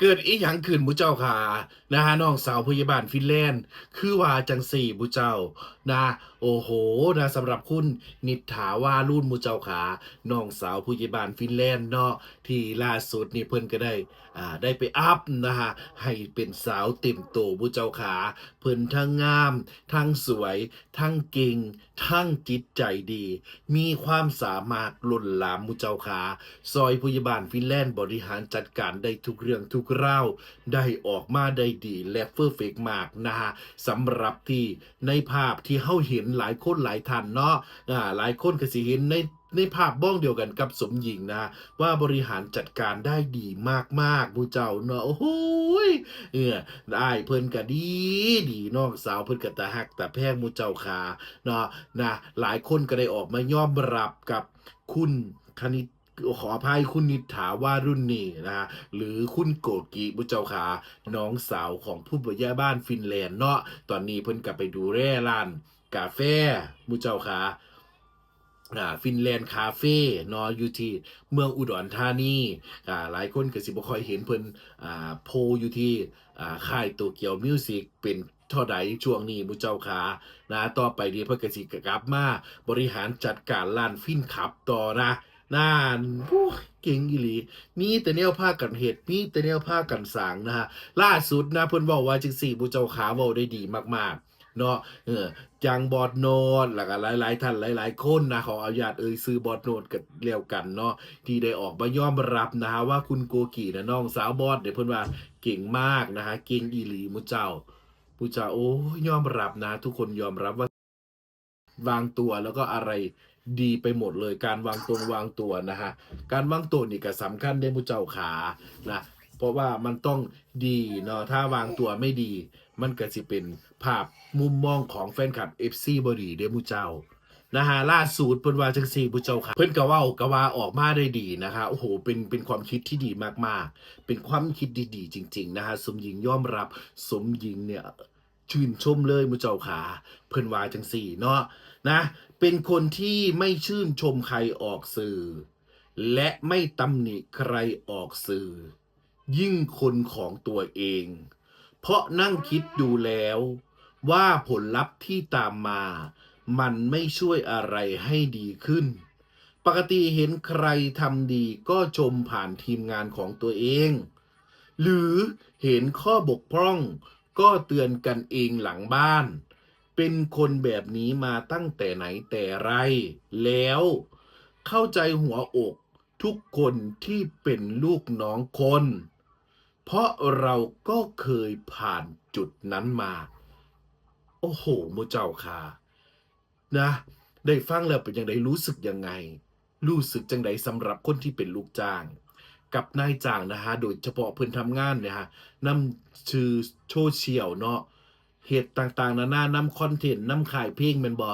เกิดอีหยังขึ้นบุเจ้าค่ะนะฮะน้องสาวพยาบาลฟินแลนด์ คือว่าจังสี่บุเจ้านะ โอ้โหนะสำหรับคุณนิถาว่ารุ่นบุเจ้าขาน้องสาวพยาบาลฟินแลนด์เนาะที่ล่าสุดนี่เพิ่นก็ได้อ่าได้ไปอัพนะฮะให้เป็นสาวเต็มโตบุเจ้าขาเพิ่นทั้งงาม ทั้งสวย ทั้งเก่ง ทั้งจิตใจดี มีความสามารถล้นหลามมุเจ้าขาซอยพยาบาลฟินแลนด์บริหารจัดการได้ทุกเรื่องทุกเราได้ออกมาได้ดีและเฟอร์เฟกมากนะฮะสำหรับที่ในภาพที่เฮาเห็นหลายคนหลายท่านเนาะอ่าหลายคนก็สิเห็นในในภาพบ้องเดียวกันกับสมหญิงนะ ว่าบริหารจัดการได้ดีมากๆผู้เจ้าเนาะโอ้โหเออได้เพิ่นก็ดี ดีน้องสาวเพิ่นก็ตาหักแต่แพงมูเจ้าขาเนาะนะหลายคนก็ได้ออกมายอมรับกับคุณคณิต ขออภัยคุณนิถาว่ารุ่นนี้นะฮะหรือคุณโกกิบุเจ้าขาน้องสาวของผู้บริยาบ้านฟินแลนด์เนาะตอนนี้เพิ่นกลับไปดูแร่ร้านกาแฟบุเจ้าขาอ่าฟินแลนด์คาเฟ่นาะอยู่ที่เมืองอุดรธานีอ่าหลายคนก็สิบ่ค่อยเห็นเพิ่นอ่าโพอยู่ที่อ่าค่ายโตเกียวมิวสิกเป็นเท่าใดช่วงนี้บุเจ้าขานะต่อไปนี้เพิ่นก็สิกลับมาบริหารจัดการร้านฟินขับต่อนะ น่านผู้เก่งอีหลี มีแต่แนวผ้ากันเหตุมีแต่แนวผ้ากันสางนะฮะล่าสุดนะเพิ่นบอกว่าจังสี่บุเจ้าขาเว้าได้ดีมากๆ เนาะเออจังบอดโนดแล้วก็หลายๆท่านหลาย ๆ คนนะขออนุญาตเอ่ยซื้อบอดโนดกันเรียวกันเนาะที่ได้ออกมายอมรับนะฮะว่าคุณโกกีนะน้องสาวบอดเดี๋ยวเพิ่นว่าเก่งมากนะฮะเก่งอีหลีมุเจ้ามุเจ้าโอ้ยยอมรับนะ ทุกคนยอมรับว่า วางตัวแล้วก็อะไรดีไปหมดเลยการวางตรงวางตัวนะฮะการวางตัวนี่ก็สำคัญได้มุเจ้าขานะเพราะว่ามันต้องดีเนาะถ้าวางตัวไม่ดี มันก็สิเป็นภาพมุมมองของแฟนคลับ FC บดีเด้มุเจ้านะฮะล่าสุดเพิ่นว่าจังซี่มุเจ้าค่ะเพิ่นก็เว้าก็ว่าออกมาได้ดีนะคะโอ้โหเป็นเป็นความคิดที่ดีมากๆ เป็นความคิดดีๆ จริง ๆ นะฮะสมหญิงยอมรับสมหญิงเนี่ย ชื่นชมเลยมุเจ้าขาเพิ่นวาจังซี่เนาะนะ เป็นคนที่ไม่ชื่นชมใครออกสื่อ และไม่ตำหนิใครออกสื่อ ยิ่งคนของตัวเอง เพราะนั่งคิดดูแล้ว ว่าผลลัพธ์ที่ตามมา มันไม่ช่วยอะไรให้ดีขึ้น ปกติเห็นใครทำดีก็ชมผ่านทีมงานของตัวเอง หรือเห็นข้อบกพร่อง ก็เตือนกันเองหลังบ้าน เป็นคนแบบนี้มาตั้งแต่ไหนแต่ไร แล้ว เข้าใจหัวอกทุกคนที่เป็นลูกน้องคน เพราะเราก็เคยผ่านจุดนั้นมา โอ้โหมูเจ้าค่ะ นะ ได้ฟังแล้วเป็นยังไงรู้สึกยังไง รู้สึกจังไดสำหรับคนที่เป็นลูกจ้าง กับนายจ้างนะฮะโดยเฉพาะเพิ่นทำงานเนี่ยฮะนำชื่อโซเชียลเนาะเหตุต่างๆนานานำคอนเทนต์นำขายเพลงแมันบอ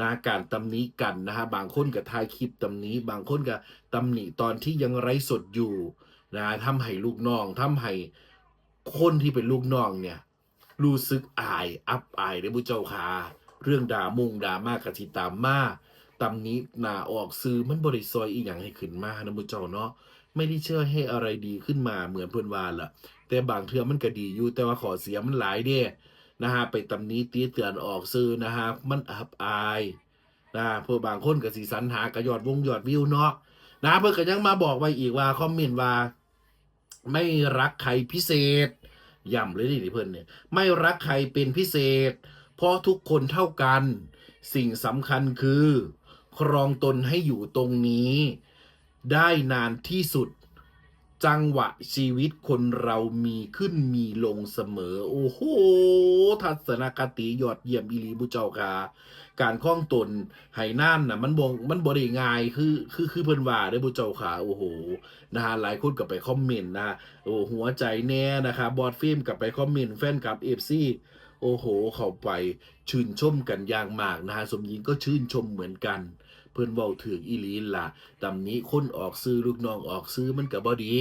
นะการตำหนิกันนะฮะบางคนก็ถ่ายคลิปตำหนิบางคนก็ตำหนิตอนที่ยังไร้สดอยู่นะทำให้ลูกน้องทำให้คนที่เป็นลูกน้องเนี่ยรู้สึกอายอับอายในบุเจ้าค่ะเรื่องด่ามุงด่ามากกะทิตามมาตำนี้หนาออกซื้อมันบริซอยอีหยังให้ขึ้นมานะบุเจ้าเนาะ ไม่ได้เชื่อให้อะไรดีขึ้นมาเหมือนเพื่อนวานล่ะแต่บางเทือมันก็ดีอยู่แต่ว่าขอเสียมันหลายเด้นะฮะไปตำนี้ตีเตือนออกซื้อนะฮะมันอับอายนะเพื่อบางคนก็สีสันหากระยอดวงยอดวิวเนาะนะเพื่อก็ยังมาบอกไว้อีกว่าคอมเมนต์ว่า ไม่รักใครพิเศษย่ำเลยดิเพื่อนเนี่ยไม่รักใครเป็นพิเศษ เพราะทุกคนเท่ากัน สิ่งสำคัญคือ ครองตนให้อยู่ตรงนี้ ได้นานที่สุด จังหวะชีวิตคนเรามีขึ้นมีลงเสมอ โอ้โห ทัศนคติยอดเยี่ยมอีหลีบุเจ้าค่ะการคล้องตนไหน่านน่ะมันบ่มันบ่ได้ง่ายคือคือคือเพิ่นว่าได้บุเจ้าค่ะโอ้โหนะฮะหลายคนก็ไปคอมเมนต์นะโอ้หัวใจแน่นะครับบอดฟิล์มกับไปคอมเมนต์แฟนคลับ FC โอ้โห เขาไปชื่นชมกันอย่างมากนะฮะสมหญิงก็ชื่นชมเหมือนกัน เพิ่นเว้าถึงอีหลีล่ะตำนี้คนออกซื้อลูกน้องออกซื้อมันก็บ่ดี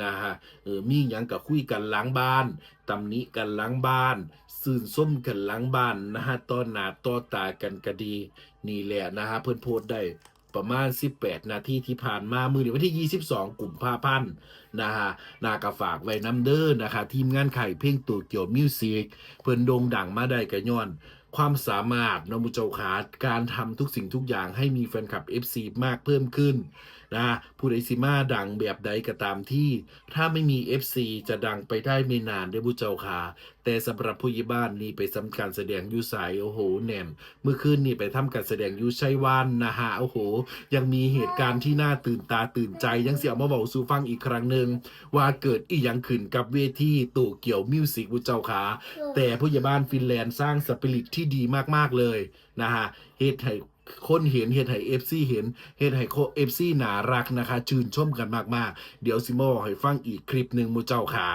นะฮะเออมีหยังก็คุยกันล้างบ้านตำนี้กันล้างบ้านซื่นส้มกันล้างบ้านนะฮะต้อนหนาต้อตากันก็ดี นี่แหละนะฮะเพิ่นโพสได้ประมาณ 18 นาทีที่ผ่านมามือในวันที่ 22 กลุ่มภาพันธ์นะฮะนากะฝากไว้น้ำเด้อนะคะ ทีมงานไข่เพลงตัวเกี่ยวมิวสิกเพิ่นโด่งดังมาได้กะย้อน ความสามารถนะมุเจ้าขาการทำทุกสิ่งทุกอย่างให้มีแฟนคลับ FC มากเพิ่มขึ้นนะผู้ใดซิมาดังแบบใดก็ตามที่ ถ้าไม่มี FC จะดังไปได้ไม่นานได้อมุเจ้าขา แต่สำหรับผู้ใหญ่บ้านนี่ไปสำการแสดงยูสายโอ้โหแน่นเมื่อคืนนี่ไปทำการแสดงยูชัยวานนะฮะโอ้โห ยังมีเหตุการณ์ที่น่าตื่นตาตื่นใจยังเสียมาบอกสู่ฟังอีกครั้งหนึ่งว่าเกิดอีหยังขึ้นกับเวทีตู่เกี่ยวมิวสิกมุเจ้าขาแต่ผู้ใหญ่บ้านฟินแลนด์สร้างสปิริตที่ดีมากๆเลยนะฮะเฮ็ดให้คนเห็นเฮ็ดให้เอฟซีเห็นเฮ็ดให้เอฟซีหนารักนะคะ ชื่นชมกันมาก ๆ เดี๋ยวซิโมให้ฟังอีกคลิปหนึ่งมูเจ้าขา